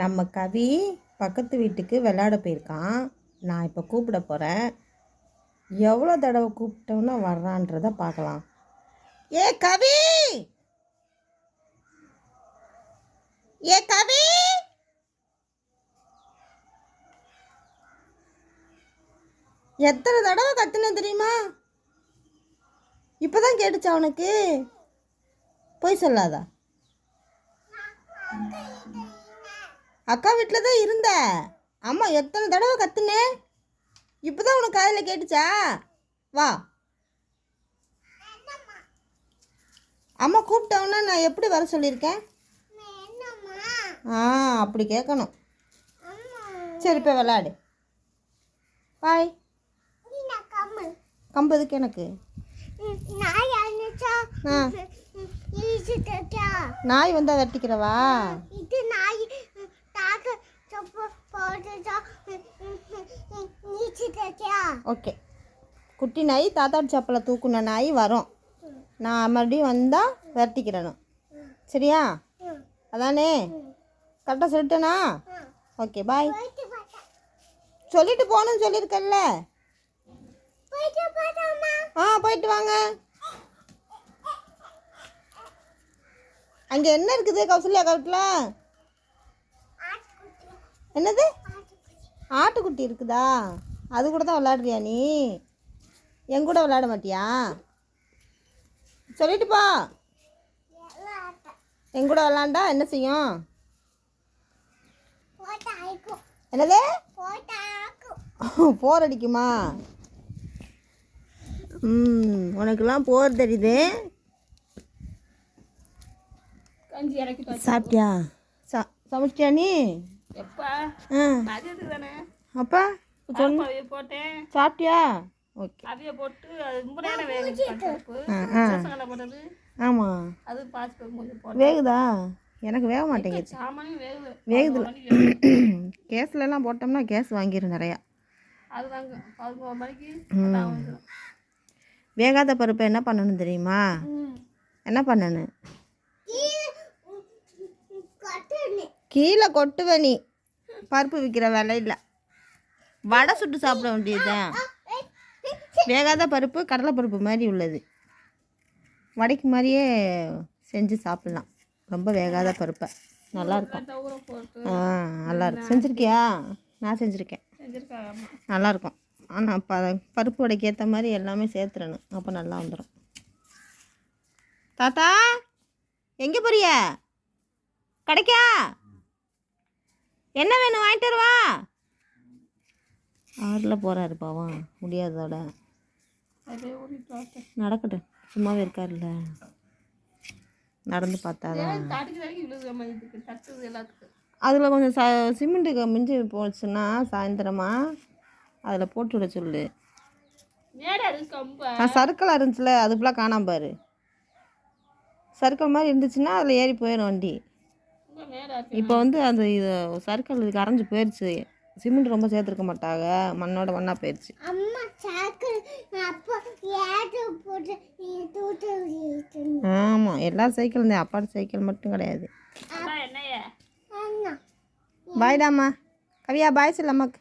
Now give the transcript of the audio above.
நம்ம கவி பக்கத்து வீட்டுக்கு விளையாட போயிருக்கான். நான் இப்போ கூப்பிட போகிறேன் எவ்வளோ தடவை கூப்பிட்டோன்னா வர்றான்றத பார்க்கலாம். ஏ கவி! ஏ கவி! எத்தனை தடவை கத்துன தெரியுமா? இப்போதான் கேட்டுச்சு உனக்கு? போய் சொல்லாதா? அக்கா வீட்டில் தான் இருந்த அம்மா எத்தனை தடவை கத்துனேன் இப்போ தான் உனக்கு காதில் கேட்டுச்சா? வா. அம்மா கூப்பிட்டவொன்னே நான் எப்படி வர சொல்லியிருக்கேன்? ஆ அப்படி கேட்கணும். சரி இப்போ விளாடு பாய். கம்பு எதுக்கு எனக்கு? நாய் வந்தால் வெட்டிக்கிறவா இது நாய். ஓகே. குட்டி நாய் தாத்தாடி சப்பலை தூக்குன நாய் வரும். நான் மறுபடியும் வந்தால் விரட்டிக்கிறணும். சரியா? அதானே? கரெக்டாக சொல்லிட்டேனா? Okay bye. சொல்லிட்டு போகணும்னு பார்த்தாமா ஆ போயிட்டு வாங்க. அங்கே என்ன இருக்குது கௌசல்யா கவுட்டில் என்னது? ஆட்டுக்குட்டி இருக்குதா? அது கூட தான் விளாடுறியா நீ? என் கூட விளையாட மாட்டியா? சொல்லிட்டு போ. என் கூட விளாண்டா என்ன செய்யும்? என்னது? போர் அடிக்குமா? ம் உனக்கெல்லாம் போர் தெரியுது. சாப்பிட்டியா? சா சமைச்சிட்டியா நீ எப்பா ஆ மதியத்துக்கு தானே அப்பா போட்டேன். சாப்பிட்டியா? ஓகே. போட்டு ரொம்ப நேரம் ஆமாம் அது வேகுதா? எனக்கு வேக மாட்டேங்குது. சாமானும் வேகுது. வேகுதுல. பதினோரு மணிக்கு வேகுது. கேஸ்லலாம் போட்டோம்னா கேஸ் வாங்கிடும் நிறையா. வேகாத பருப்பை என்ன பண்ணணும் தெரியுமா? என்ன பண்ணணும் கீழே கொட்டுவ நீ. பருப்பு விற்கிற விலையில் வடை சுட்டு சாப்பிட வேண்டியதுதான். வேகாத பருப்பு கடலை பருப்பு மாதிரி உள்ளது. வடைக்கு மாதிரியே செஞ்சு சாப்பிட்லாம். ரொம்ப வேகாத பருப்பை. நல்லாயிருக்கும் ஆ நல்லா இருக்கும். செஞ்சுருக்கியா? நான் செஞ்சுருக்கேன். நல்லாயிருக்கும் ஆனால் ப பருப்பு வடைக்கு ஏற்ற மாதிரி எல்லாமே சேர்த்துறணும் அப்போ நல்லா வந்துடும் தாத்தா எங்கே போறிய? கிடைக்கா? என்ன வேணும்? வாங்கிட்டு வருவா. ஆறில் போகிறாரு பாவம். முடியாதோட அப்படியே ஊறிட்டு பார்த்தேன் நடக்கட்டும். சும்மாவே இருக்கார்ல நடந்து பார்த்தாதான். அதில் கொஞ்சம் ச சிமெண்ட்டுக்கு மிஞ்சி போச்சுன்னா சாயந்தரமா அதில் போட்டு விட சொல்லு. சர்க்கிளாக இருந்துச்சுல அது ஃபுல்லாக காணாம பாரு சர்க்கிள் மாதிரி இருந்துச்சுன்னா அதில் ஏறி போயிடும் வண்டி. இப்போ வந்து அந்த இது சர்க்கிள் இது கரைஞ்சி போயிடுச்சு சிமெண்ட் ரொம்ப சேர்த்துருக்க மாட்டாங்க. மண்ணோட மண்ணாக போயிடுச்சு ஆமாம் எல்லா சைக்கிளும் தான் அப்பாட்ட சைக்கிள் மட்டும் கிடையாது. பாய்டாம்மா கவியா பாய் சொல்லம்மாக்கு